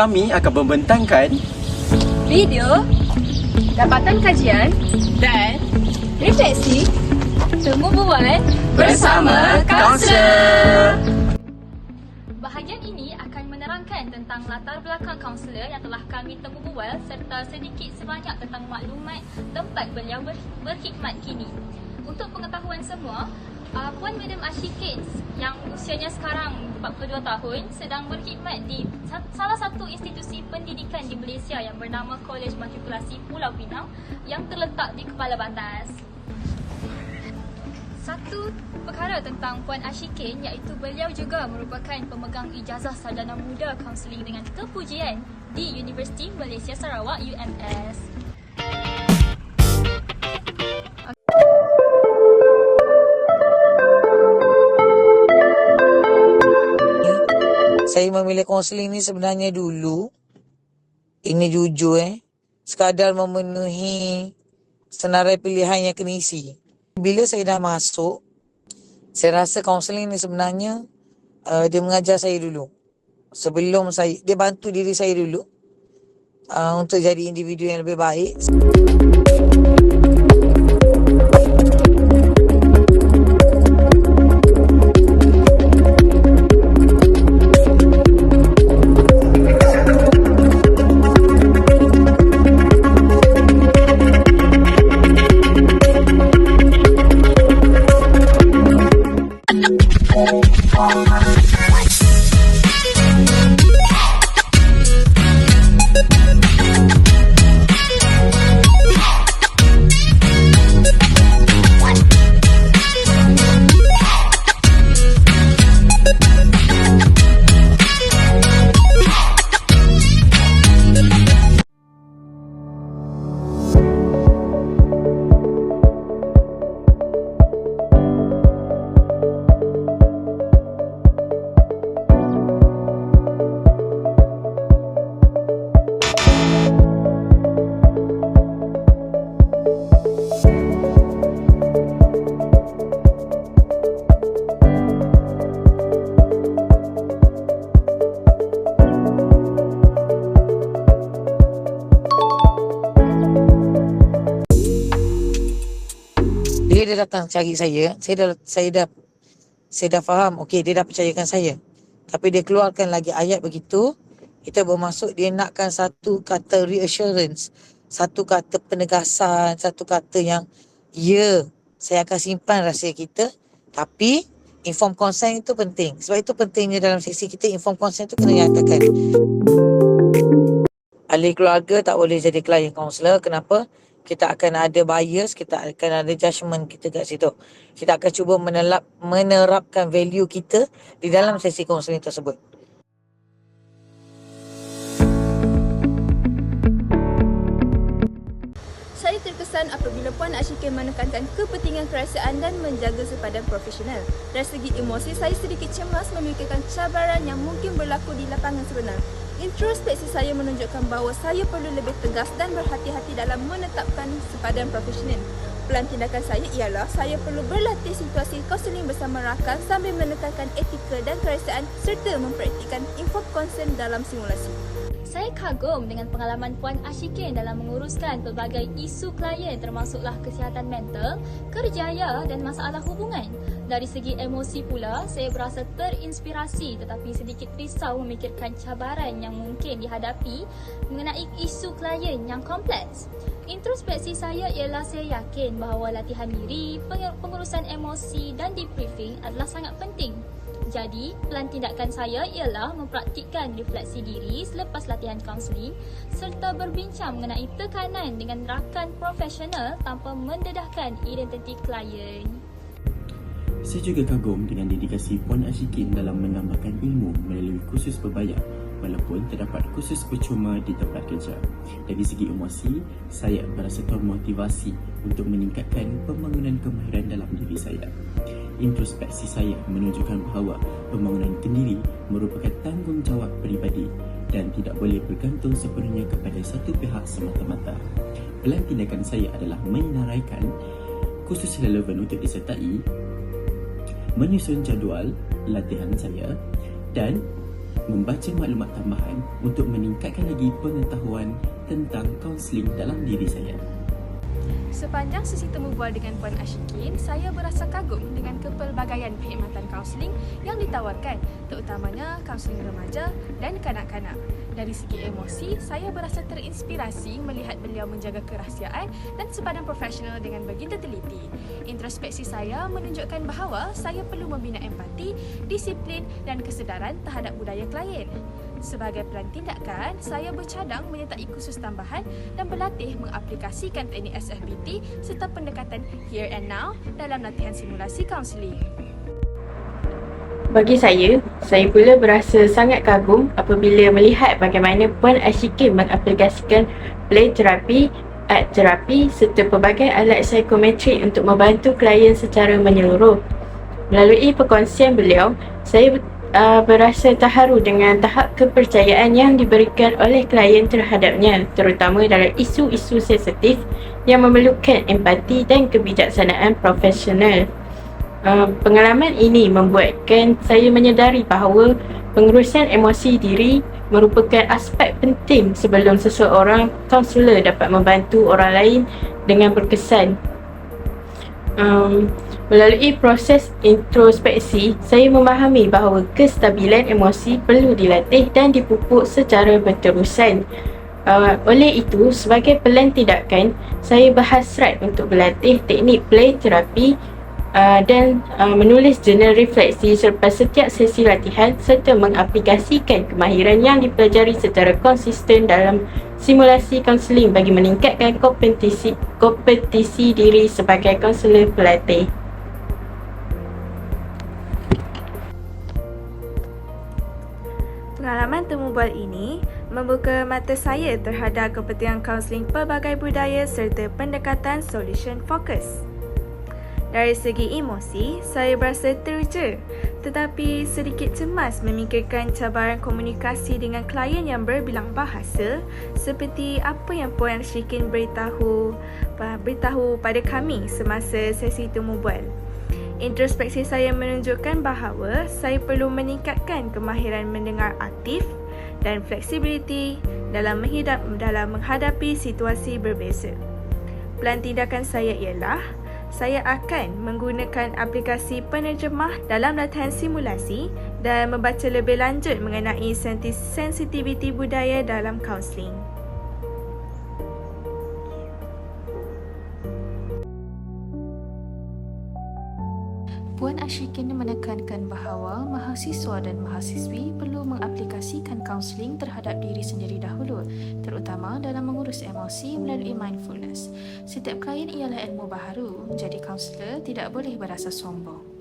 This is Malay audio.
kami akan membentangkan video, dapatan kajian dan refleksi temu bual bersama kaunselor. Bahagian ini akan menerangkan tentang latar belakang kaunselor yang telah kami temu bual serta sedikit sebanyak tentang maklumat tempat beliau ber- berkhidmat kini. Untuk pengetahuan semua, uh, Puan Madam Ashikin yang usianya sekarang 42 tahun sedang berkhidmat di sa- salah satu institusi pendidikan di Malaysia yang bernama Kolej Matrikulasi Pulau Pinang yang terletak di Kepala Batas. Satu perkara tentang Puan Ashikin iaitu beliau juga merupakan pemegang ijazah sarjana muda kaunseling dengan kepujian di Universiti Malaysia Sarawak UMS. Saya memilih kaunseling ni sebenarnya dulu ini jujur eh sekadar memenuhi senarai pilihan yang kena isi. Bila saya dah masuk saya rasa kaunseling ni sebenarnya uh, dia mengajar saya dulu. Sebelum saya dia bantu diri saya dulu uh, untuk jadi individu yang lebih baik. Dia dia datang cari saya, saya dah saya dah saya dah faham, okey dia dah percayakan saya. Tapi dia keluarkan lagi ayat begitu, kita bermaksud dia nakkan satu kata reassurance, satu kata penegasan, satu kata yang ya, saya akan simpan rahsia kita, tapi inform consent itu penting. Sebab itu pentingnya dalam sesi kita inform consent itu kena nyatakan. Ahli keluarga tak boleh jadi klien kaunselor. Kenapa? Kita akan ada bias, kita akan ada judgement kita kat situ. Kita akan cuba menelap, menerapkan value kita di dalam sesi kaunseling tersebut. Saya terkesan apabila Puan Ashikin menekankan kepentingan kerasaan dan menjaga sepadan profesional. Dari segi emosi, saya sedikit cemas memikirkan cabaran yang mungkin berlaku di lapangan sebenar. Introspeksi saya menunjukkan bahawa saya perlu lebih tegas dan berhati-hati dalam menetapkan sepadan profesional. Pelan tindakan saya ialah saya perlu berlatih situasi kaunseling bersama rakan sambil menekankan etika dan kerasaan serta mempraktikkan info konsen dalam simulasi. Saya kagum dengan pengalaman Puan Ashikin dalam menguruskan pelbagai isu klien termasuklah kesihatan mental, kerjaya dan masalah hubungan. Dari segi emosi pula, saya berasa terinspirasi tetapi sedikit risau memikirkan cabaran yang mungkin dihadapi mengenai isu klien yang kompleks. Introspeksi saya ialah saya yakin bahawa latihan diri, peng- pengurusan emosi dan debriefing adalah sangat penting. Jadi, pelan tindakan saya ialah mempraktikkan refleksi diri selepas latihan kaunseling serta berbincang mengenai tekanan dengan rakan profesional tanpa mendedahkan identiti klien. Saya juga kagum dengan dedikasi Puan Ashikin dalam menambahkan ilmu melalui kursus berbayar walaupun terdapat kursus percuma di tempat kerja. Dari segi emosi, saya berasa termotivasi untuk meningkatkan pembangunan kemahiran dalam diri saya. Introspeksi saya menunjukkan bahawa pembangunan kendiri merupakan tanggungjawab peribadi dan tidak boleh bergantung sepenuhnya kepada satu pihak semata-mata. Pelan tindakan saya adalah menaraikan kursus relevan untuk disertai menyusun jadual latihan saya dan membaca maklumat tambahan untuk meningkatkan lagi pengetahuan tentang kaunseling dalam diri saya. Sepanjang sesi temu bual dengan Puan Ashikin, saya berasa kagum dengan kepelbagaian perkhidmatan kaunseling yang ditawarkan, terutamanya kaunseling remaja dan kanak-kanak. Dari segi emosi, saya berasa terinspirasi melihat beliau menjaga kerahsiaan dan sepadan profesional dengan begitu teliti. Introspeksi saya menunjukkan bahawa saya perlu membina empati, disiplin dan kesedaran terhadap budaya klien. Sebagai pelan tindakan, saya bercadang menyertai kursus tambahan dan berlatih mengaplikasikan teknik SFBT serta pendekatan here and now dalam latihan simulasi kaunseling. Bagi saya, saya pula berasa sangat kagum apabila melihat bagaimana Puan Ashikin mengaplikasikan play terapi, art terapi serta pelbagai alat psikometrik untuk membantu klien secara menyeluruh. Melalui perkongsian beliau, saya uh, berasa terharu dengan tahap kepercayaan yang diberikan oleh klien terhadapnya terutama dalam isu-isu sensitif yang memerlukan empati dan kebijaksanaan profesional. Uh, pengalaman ini membuatkan saya menyedari bahawa pengurusan emosi diri merupakan aspek penting sebelum seseorang kaunselor dapat membantu orang lain dengan berkesan. Um, melalui proses introspeksi, saya memahami bahawa kestabilan emosi perlu dilatih dan dipupuk secara berterusan. Uh, oleh itu, sebagai pelan tindakan, saya berhasrat untuk berlatih teknik play terapi uh, dan uh, menulis jurnal refleksi selepas setiap sesi latihan serta mengaplikasikan kemahiran yang dipelajari secara konsisten dalam simulasi kaunseling bagi meningkatkan kompetisi kompetisi diri sebagai kaunselor pelatih. Pengalaman temu bual ini membuka mata saya terhadap kepentingan kaunseling pelbagai budaya serta pendekatan solution focus. Dari segi emosi, saya berasa teruja tetapi sedikit cemas memikirkan cabaran komunikasi dengan klien yang berbilang bahasa seperti apa yang Puan Syikin beritahu beritahu pada kami semasa sesi temu bual. Introspeksi saya menunjukkan bahawa saya perlu meningkatkan kemahiran mendengar aktif dan fleksibiliti dalam menghidap, dalam menghadapi situasi berbeza. Plan tindakan saya ialah saya akan menggunakan aplikasi penerjemah dalam latihan simulasi dan membaca lebih lanjut mengenai sensitiviti budaya dalam kaunseling. Puan Ashikin menekankan bahawa mahasiswa dan mahasiswi perlu mengaplikasikan kaunseling terhadap diri sendiri dahulu, terutama dalam mengurus emosi melalui mindfulness. Setiap klien ialah ilmu baharu, jadi kaunselor tidak boleh berasa sombong.